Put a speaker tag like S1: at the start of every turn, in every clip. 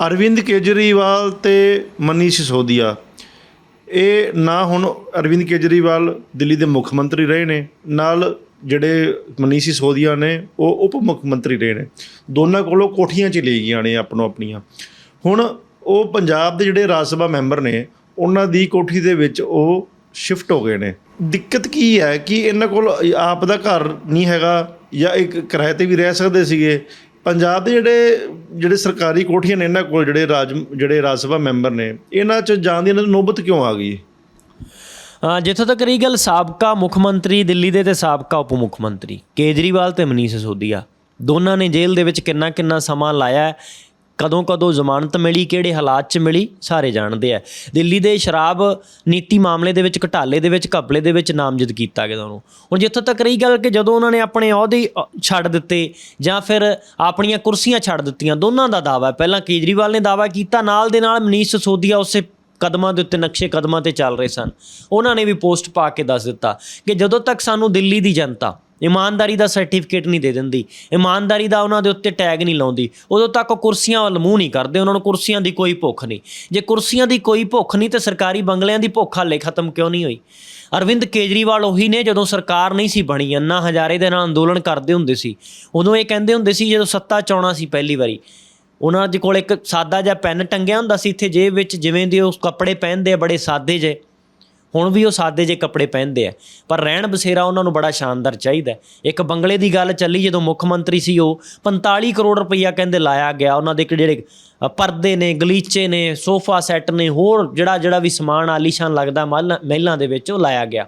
S1: ਅਰਵਿੰਦ ਕੇਜਰੀਵਾਲ ਤੇ ਮਨੀਸ਼ ਸਿਸੋਦੀਆ। ਇਹ ਨਾ ਹੁਣ ਅਰਵਿੰਦ ਕੇਜਰੀਵਾਲ ਦਿੱਲੀ ਦੇ ਮੁੱਖ ਮੰਤਰੀ ਰਹੇ ਨੇ, ਨਾਲ ਜਿਹੜੇ ਮਨੀਸ਼ ਸਿਸੋਦੀਆ ਨੇ, ਉਹ ਉਪ ਮੁੱਖ ਮੰਤਰੀ ਰਹੇ ਨੇ। ਦੋਨਾਂ ਕੋਲੋਂ ਕੋਠੀਆਂ ਚ ਲਈ ਗਈਆਂ ਨੇ ਆਪਣੋ ਆਪਣੀਆਂ। ਹੁਣ ਉਹ ਪੰਜਾਬ ਦੇ ਜਿਹੜੇ ਰਾਜ ਸਭਾ ਮੈਂਬਰ ਨੇ, ਉਹਨਾਂ ਦੀ ਕੋਠੀ ਦੇ ਵਿੱਚ ਉਹ ਸ਼ਿਫਟ ਹੋ ਗਏ ਨੇ। ਦਿੱਕਤ ਕੀ ਹੈ ਕਿ ਇਹਨਾਂ ਕੋਲ ਆਪ ਦਾ ਘਰ ਨਹੀਂ ਹੈਗਾ ਜਾਂ ਇੱਕ ਕਿਰਾਏ ਤੇ ਵੀ ਰਹਿ ਸਕਦੇ ਸੀਗੇ ਪੰਜਾਬ ਦੇ ਜਿਹੜੇ ਜਿਹੜੇ ਸਰਕਾਰੀ ਕੋਠੀਆਂ ਨੇ, ਇਹਨਾਂ ਕੋਲ ਜਿਹੜੇ ਰਾਜ ਜਿਹੜੇ ਰਾਜ ਸਭਾ ਮੈਂਬਰ ਨੇ, ਇਹਨਾਂ 'ਚ ਜਾਣ ਦੀ ਇਹਨਾਂ ਨੂੰ ਨੌਬਤ ਕਿਉਂ ਆ ਗਈ?
S2: ਜਿੱਥੋਂ ਤੱਕ ਰਹੀ ਗੱਲ ਸਾਬਕਾ ਮੁੱਖ ਮੰਤਰੀ ਦਿੱਲੀ ਦੇ ਤੇ ਸਾਬਕਾ ਉਪ ਮੁੱਖ ਮੰਤਰੀ ਕੇਜਰੀਵਾਲ ਤੇ ਮਨੀਸ਼ ਸਿਸੋਦੀਆ। ਦੋਨਾਂ ਨੇ ਜੇਲ੍ਹ ਦੇ ਵਿੱਚ ਕਿੰਨਾ ਕਿੰਨਾ ਸਮਾਂ ਲਾਇਆ ਕਦੋਂ ਕਦੋਂ ਜ਼ਮਾਨਤ ਮਿਲੀ, ਕਿਹੜੇ ਹਾਲਾਤ 'ਚ ਮਿਲੀ, ਸਾਰੇ ਜਾਣਦੇ ਆ। ਦਿੱਲੀ ਦੇ ਸ਼ਰਾਬ ਨੀਤੀ ਮਾਮਲੇ ਦੇ ਵਿੱਚ, ਘਟਾਲੇ ਦੇ ਵਿੱਚ, ਘਪਲੇ ਦੇ ਵਿੱਚ ਨਾਮਜ਼ਦ ਕੀਤਾ ਗਿਆ ਉਹਨੂੰ। ਹੁਣ ਜਿੱਥੋਂ ਤੱਕ ਰਹੀ ਗੱਲ ਕਿ ਜਦੋਂ ਉਹਨਾਂ ਨੇ ਆਪਣੇ ਅਹੁਦੇ ਛੱਡ ਦਿੱਤੇ ਜਾਂ ਫਿਰ ਆਪਣੀਆਂ ਕੁਰਸੀਆਂ ਛੱਡ ਦਿੱਤੀਆਂ, ਦੋਨਾਂ ਦਾ ਦਾਵਾ ਪਹਿਲਾਂ ਕੇਜਰੀਵਾਲ ਨੇ ਦਾਵਾ ਕੀਤਾ, ਨਾਲ ਦੇ ਨਾਲ ਮਨੀਸ਼ ਸਿਸੋਦੀਆ ਉਸੇ ਕਦਮਾਂ ਦੇ ਉੱਤੇ, ਨਕਸ਼ੇ ਕਦਮਾਂ ਤੇ ਚੱਲ ਰਹੇ ਸਨ। ਉਹਨਾਂ ਨੇ ਵੀ ਪੋਸਟ ਪਾ ਕੇ ਦੱਸ ਦਿੱਤਾ ਕਿ ਜਦੋਂ ਤੱਕ ਸਾਨੂੰ ਦਿੱਲੀ ਦੀ ਜਨਤਾ ਇਮਾਨਦਾਰੀ ਦਾ ਸਰਟੀਫਿਕੇਟ ਨਹੀਂ ਦੇ ਦਿੰਦੀ। ਇਮਾਨਦਾਰੀ ਦਾ ਉਹਨਾਂ ਦੇ ਉੱਤੇ ਟੈਗ ਨਹੀਂ ਲਾਉਂਦੀ। ਉਦੋਂ ਤੱਕ ਉਹ ਕੁਰਸੀਆਂ ਵੱਲ ਮੂੰਹ ਨਹੀਂ ਕਰਦੇ, ਉਹਨਾਂ ਨੂੰ ਕੁਰਸੀਆਂ ਦੀ ਕੋਈ ਭੁੱਖ ਨਹੀਂ। ਜੇ ਕੁਰਸੀਆਂ ਦੀ ਕੋਈ ਭੁੱਖ ਨਹੀਂ ਤੇ ਸਰਕਾਰੀ ਬੰਗਲਿਆਂ ਦੀ ਭੁੱਖ ਹਾਲੇ ਖਤਮ ਕਿਉਂ ਨਹੀਂ ਹੋਈ? ਅਰਵਿੰਦ ਕੇਜਰੀਵਾਲ ਉਹੀ ਨੇ ਜਦੋਂ ਸਰਕਾਰ ਨਹੀਂ ਸੀ ਬਣੀ ਅੰਨਾ ਹਜ਼ਾਰੇ ਦੇ ਨਾਲ ਅੰਦੋਲਨ ਕਰਦੇ ਹੁੰਦੇ ਸੀ। ਉਦੋਂ ਇਹ ਕਹਿੰਦੇ ਹੁੰਦੇ ਸੀ ਜਦੋਂ ਸੱਤਾ ਚਾਉਣਾ ਸੀ ਪਹਿਲੀ ਵਾਰੀ। ਉਹਨਾਂ ਦੇ ਕੋਲ ਇੱਕ ਸਾਦਾ ਜਿਹਾ ਪੈਨ ਟੰਗਿਆ ਹੁੰਦਾ ਸੀ, ਇੱਥੇ ਜੇਬ ਵਿੱਚ ਜਿਵੇਂ ਦੇ ਉਹ ਕੱਪੜੇ ਪਹਿਨਦੇ ਆ, ਬੜੇ ਸਾਦੇ ਜੇ ਹੁਣ ਵੀ ਉਹ ਸਾਦੇ ਜੇ ਕੱਪੜੇ ਪਹਿਨਦੇ ਆ। ਪਰ ਰਹਿਣ ਬਸੇਰਾ ਉਹਨਾਂ ਨੂੰ ਬੜਾ ਸ਼ਾਨਦਾਰ ਚਾਹੀਦਾ ਇੱਕ ਬੰਗਲੇ ਦੀ ਗੱਲ ਚੱਲੀ, ਜਦੋਂ ਮੁੱਖ ਮੰਤਰੀ ਸੀ ਉਹ 45 ਕਰੋੜ ਰੁਪਈਆ ਕਹਿੰਦੇ ਲਾਇਆ ਗਿਆ। ਉਹਨਾਂ ਦੇ ਇੱਕ ਜਿਹੜੇ ਪਰਦੇ ਨੇ, ਗਲੀਚੇ ਨੇ, ਸੋਫਾ ਸੈੱਟ ਨੇ, ਹੋਰ ਜਿਹੜਾ ਜਿਹੜਾ ਵੀ ਸਮਾਨ ਆਲੀਸ਼ਾਨ ਲੱਗਦਾ ਮਹਿਲਾਂ ਮਹਿਲਾਂ ਦੇ ਵਿੱਚ ਉਹ ਲਾਇਆ ਗਿਆ।